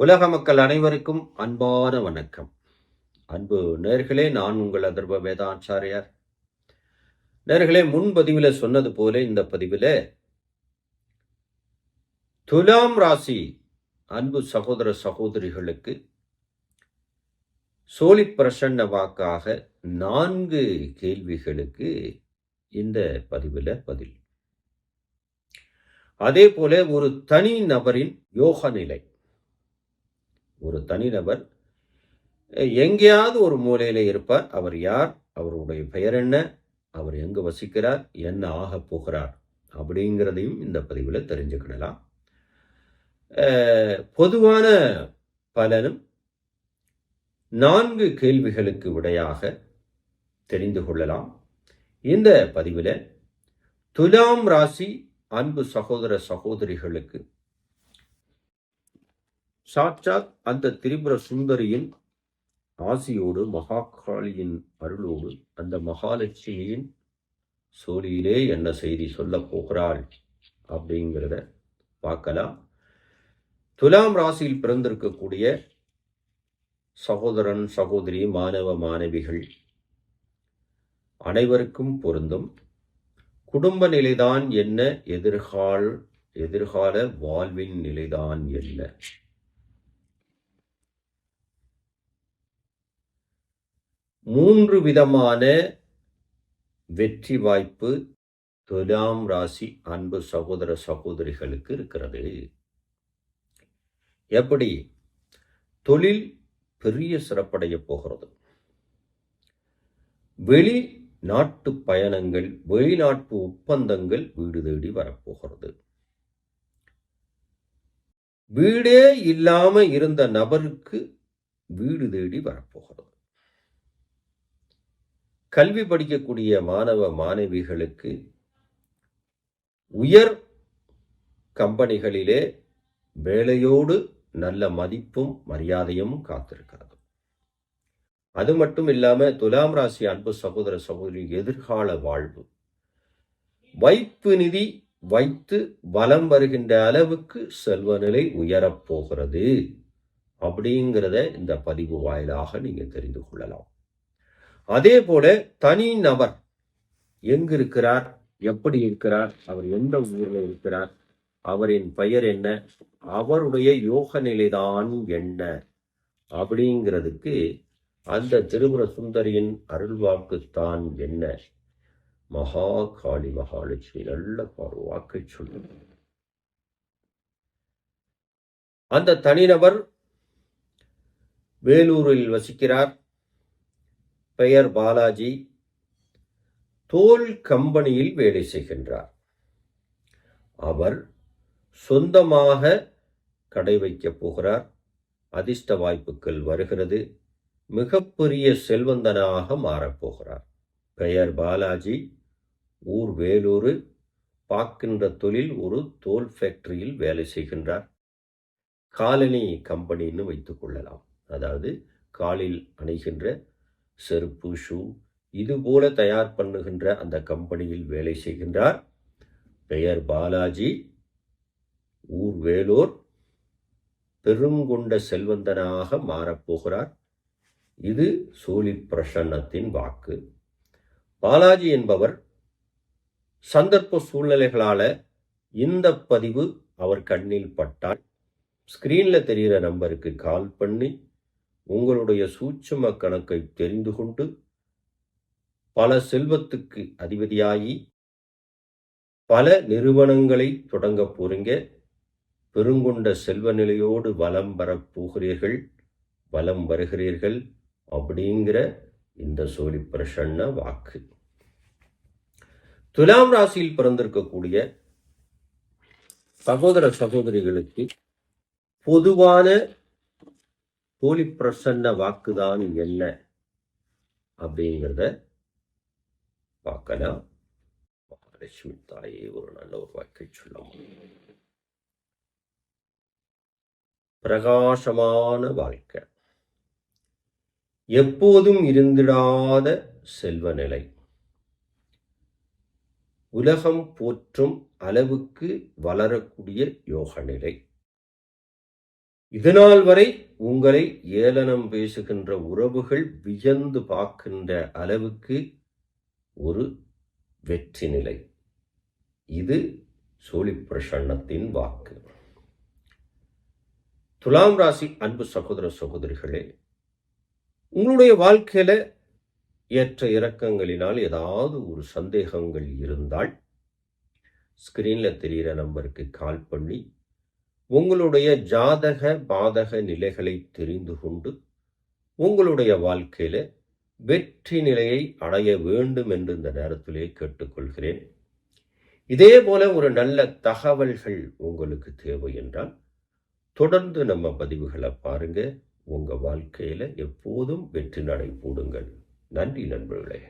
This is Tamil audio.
உலக மக்கள் அனைவருக்கும் அன்பான வணக்கம். அன்பு நேர்களே நான் உங்கள் அதர்வ வேதாச்சாரியார். நேர்களே முன்பதிவில் சொன்னது போல இந்த பதிவில் துலாம் ராசி அன்பு சகோதர சகோதரிகளுக்கு சோழி பிரசன்ன வாக்காக நான்கு கேள்விகளுக்கு இந்த பதிவில் பதில். அதே போல ஒரு தனி நபரின் யோக நிலை ஒரு தனிநபர் எங்கேயாவது ஒரு மூலையில் இருப்பார். அவர் யார்? அவருடைய பெயர் என்ன? அவர் எங்கு வசிக்கிறார்? என்ன ஆக போகிறார்? அப்படிங்கிறதையும் இந்த பதிவில் தெரிஞ்சுக்கிடலாம். பொதுவான பலனும் நான்கு கேள்விகளுக்கு விடையாக தெரிந்து கொள்ளலாம். இந்த பதிவில் துலாம் ராசி அன்பு சகோதர சகோதரிகளுக்கு சாட்சாத் அந்த திரிபுர சுந்தரியின் ஆசியோடு மகாகாளியின் அருளோடு அந்த மகாலட்சுமியின் சோழியிலே என்ன செய்தி சொல்ல போகிறாள் அப்படிங்கிறத பார்க்கலாம். துலாம் ராசியில் பிறந்திருக்கக்கூடிய சகோதரன் சகோதரி மாணவ மாணவிகள் அனைவருக்கும் பொருந்தும். குடும்ப நிலைதான் என்ன? எதிர்கால எதிர்கால வாழ்வின் நிலைதான் என்ன? மூன்று விதமான வெற்றி வாய்ப்பு துலாம் ராசி அன்பு சகோதர சகோதரிகளுக்கு இருக்கிறது. எப்படி? தொழில் பெரிய சிறப்படைய போகிறது. வெளி நாட்டு பயணங்கள் வெளிநாட்டு ஒப்பந்தங்கள் வீடு தேடி வரப்போகிறது. வீடே இல்லாம இருந்த நபருக்கு வீடு தேடி வரப்போகிறது. கல்வி படிக்கக்கூடிய மாணவ மாணவிகளுக்கு உயர் கம்பெனிகளிலே வேலையோடு நல்ல மதிப்பும் மரியாதையும் காத்திருக்கிறது. அது மட்டும் இல்லாம துலாம் ராசி அன்பு சகோதர சகோதரி எதிர்கால வாழ்வு. வைப்பு நிதி வைத்து வலம் வருகின்ற அளவுக்கு செல்வ நிலை உயரப்போகிறது அப்படிங்கிறத இந்த பதிவு வாயிலாக நீங்க தெரிந்து கொள்ளலாம். அதே போல தனி நபர் எங்கு இருக்கிறார் எப்படி இருக்கிறார் அவர் எந்த ஊர்ல இருக்கிறார் அவரின் பெயர் என்ன அவருடைய யோக நிலைதான் என்ன அப்படிங்கிறதுக்கு அந்த திருபுர சுந்தரியின் அருள்வாக்குத்தான் என்ன. மகா காளி மகாலட்சுமி நல்ல வாக்கை சொல்லு. அந்த தனிநபர் வேலூரில் வசிக்கிறார். பெயர் பாலாஜி. தோல் கம்பெனியில் வேலை செய்கின்றார். அவர் சொந்தமாக கடை வைக்கப் போகிறார். அதிர்ஷ்ட வாய்ப்புகள் வருகிறது. மிகப்பெரிய செல்வந்தனாக மாறப்போகிறார் பெயர் பாலாஜி. ஊர் வேலூர். பார்க்கின்ற தொழில் ஒரு தோல் ஃபேக்டரியில் வேலை செய்கின்றார். காலனி கம்பெனின்னு வைத்துக் கொள்ளலாம். அதாவது காலில் அணைகின்ற செருப்பு ஷூ இதுபோல தயார் பண்ணுகின்ற அந்த கம்பெனியில் வேலை செய்கின்றார். பெயர் பாலாஜி. ஊர் வேலூர். பெருங்கொண்ட செல்வந்தனாக மாறப்போகிறார். இது சோழி பிரசன்னத்தின் வாக்கு. பாலாஜி என்பவர் சந்தர்ப்ப சூழ்நிலைகளால இந்த பதிவு அவர் கண்ணில் பட்டால் ஸ்க்ரீனில் தெரிகிற நம்பருக்கு கால் பண்ணி உங்களுடைய சூட்சம கணக்கை தெரிந்து கொண்டு பல செல்வத்துக்கு அதிபதியாகி பல நிறுவனங்களை தொடங்க போறீங்க. பெருங்கொண்ட செல்வ நிலையோடு வலம் வரப்போகிறீர்கள் வலம் வருகிறீர்கள் அப்படிங்கிற இந்த சோழி பிரசன்ன வாக்கு. துலாம் ராசியில் பிறந்திருக்கக்கூடிய சகோதர சகோதரிகளுக்கு பொதுவான போலி பிரசன்ன வாக்குதான் என்ன? அப்படிங்கிறத பார்க்கலாம். மகாலட்சுமி தாயே ஒரு நல்ல ஒரு வாக்கை சொல்ல பிரகாசமான வாழ்க்கை. எப்போதும் இருந்திடாத செல்வ நிலை உலகம் போற்றும் அளவுக்கு வளரக்கூடிய யோக நிலை இதுநாள் வரை உங்களை ஏளனம் பேசுகின்ற உறவுகள் வியந்து பார்க்கின்ற அளவுக்கு ஒரு வெற்றி நிலை. இது சோழி பிரசன்னத்தின் வாக்கு. துலாம் ராசி அன்பு சகோதர சகோதரிகளே உங்களுடைய வாழ்க்கையில ஏற்ற இறக்கங்களினால் ஏதாவது ஒரு சந்தேகங்கள் இருந்தால் ஸ்கிரீனில் தெரிகிற நம்பருக்கு கால் பண்ணி உங்களுடைய ஜாதக பாதக நிலைகளை தெரிந்து கொண்டு உங்களுடைய வாழ்க்கையில வெற்றி நிலையை அடைய வேண்டும் என்று இந்த நேரத்திலே கேட்டுக்கொள்கிறேன். இதே போல ஒரு நல்ல தகவல்கள் உங்களுக்கு தேவை என்றால் தொடர்ந்து நம்ம பதிவுகளை பாருங்க. உங்க வாழ்க்கையில எப்போதும் வெற்றி நடை போடுங்கள். நன்றி நண்பர்களே.